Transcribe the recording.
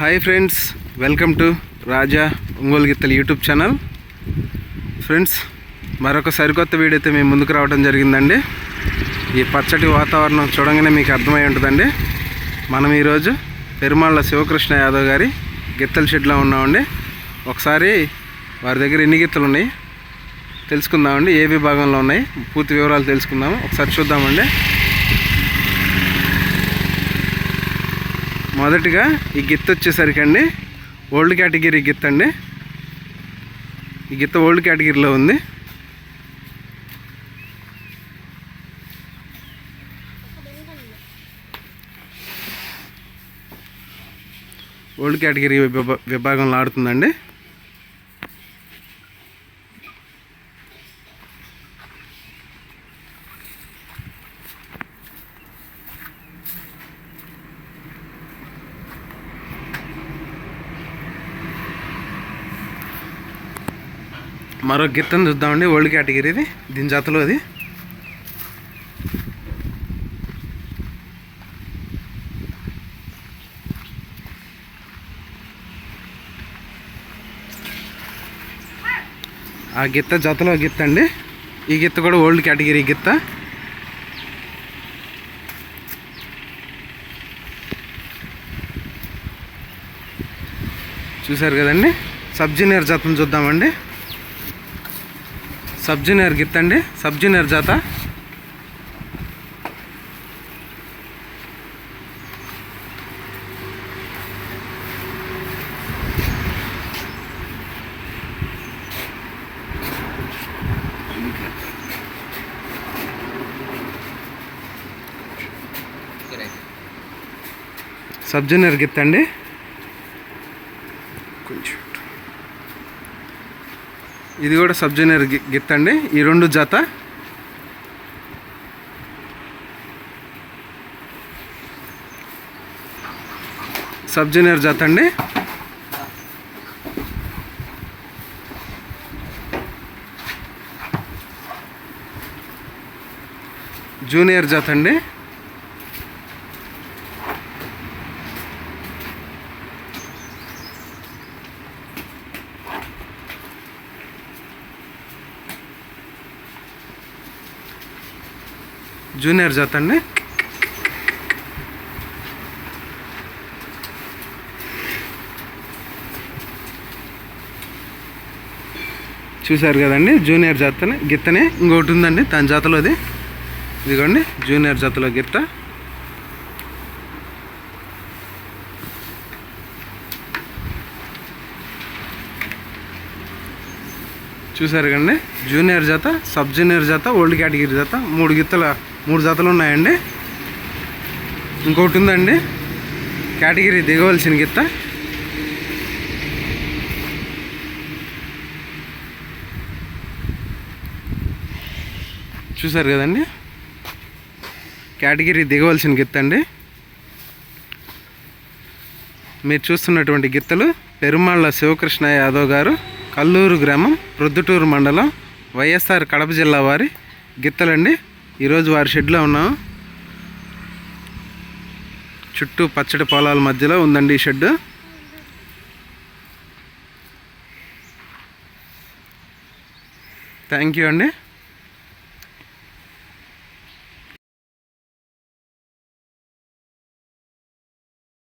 Hi friends welcome to Raja Ongole గిత్తలు YouTube channel friends మరొక సరికొత్త వీడియో అయితే మేము ముందుకు రావడం జరిగిందండి. ఈ పచ్చటి వాతావరణం చూడంగానే మీకు అర్థమై ఉంటుందండి. మనం ఈరోజు పెరుమాళ్ళ శివకృష్ణ యాదవ్ గారి గిత్తల షెడ్లో ఉన్నామండి. ఒకసారి వారి దగ్గర ఎన్ని గిత్తలు ఉన్నాయి తెలుసుకుందామండి. ఏ విభాగంలో ఉన్నాయి? పూర్తి వివరాలు తెలుసుకుందాము. ఒకసారి చూద్దామండి. మొదటిగా ఈ గిత్త వచ్చేసరికి అండి ఓల్డ్ కేటగిరీ గిత్త అండి. ఈ గిత్త ఓల్డ్ కేటగిరీలో ఉంది. ఓల్డ్ కేటగిరీ విభా- విభాగంలో ఆడుతుందండి. మరో గిత్తని చూద్దామండి. ఓల్డ్ కేటగిరీది దీని జతలో అది ఆ గిత్త జతలో గిత్త అండి. ఈ గిత్త కూడా ఓల్డ్ కేటగిరీ గిత్త చూశారు కదండి? సబ్జీనియర్ జూనియర్ చూద్దామండి. సబ్ జూనియర్ గిత్త అండి సబ్ జూనియర్ జాత. సబ్ జూనియర్ గిత్త అండి కొంచెం. ఇది కూడా సబ్ జూనియర్ గి- అండి. ఈ రెండు జత. సబ్ జూనియర్ జత అండి. జూనియర్ జత అండి. జూనియర్ జత అండి. చూశారు కదండి జూనియర్ జాతనే గిత్తనే. ఇంకోటి ఉందండి తన జాతలోది ఇదిగోండి జూనియర్ జాతలో గిత్త. చూసారు కండి జూనియర్ జాత సబ్ జూనియర్ జాత ఓల్డ్ కేటగిరీ జాత మూడు గిత్తల మూడు జతలు ఉన్నాయండి. ఇంకొకటి ఉందండి. కేటగిరీ దిగవలసిన గిత్త. చూసారు కదండి? కేటగిరీ దిగవలసిన గిత్త అండి. మీరు చూస్తున్నటువంటి గిత్తలు పెరుమాళ్ళ శివకృష్ణ యాదవ్ గారు కల్లూరు గ్రామం ప్రొద్దుటూరు మండలం వైఎస్ఆర్ కడప జిల్లా వారి గిత్తలండి. ఈరోజు వారి షెడ్లో ఉన్నాం. చుట్టూ పచ్చడి పొలాల మధ్యలో ఉందండి ఈ షెడ్ థ్యాంక్ యూ అండి.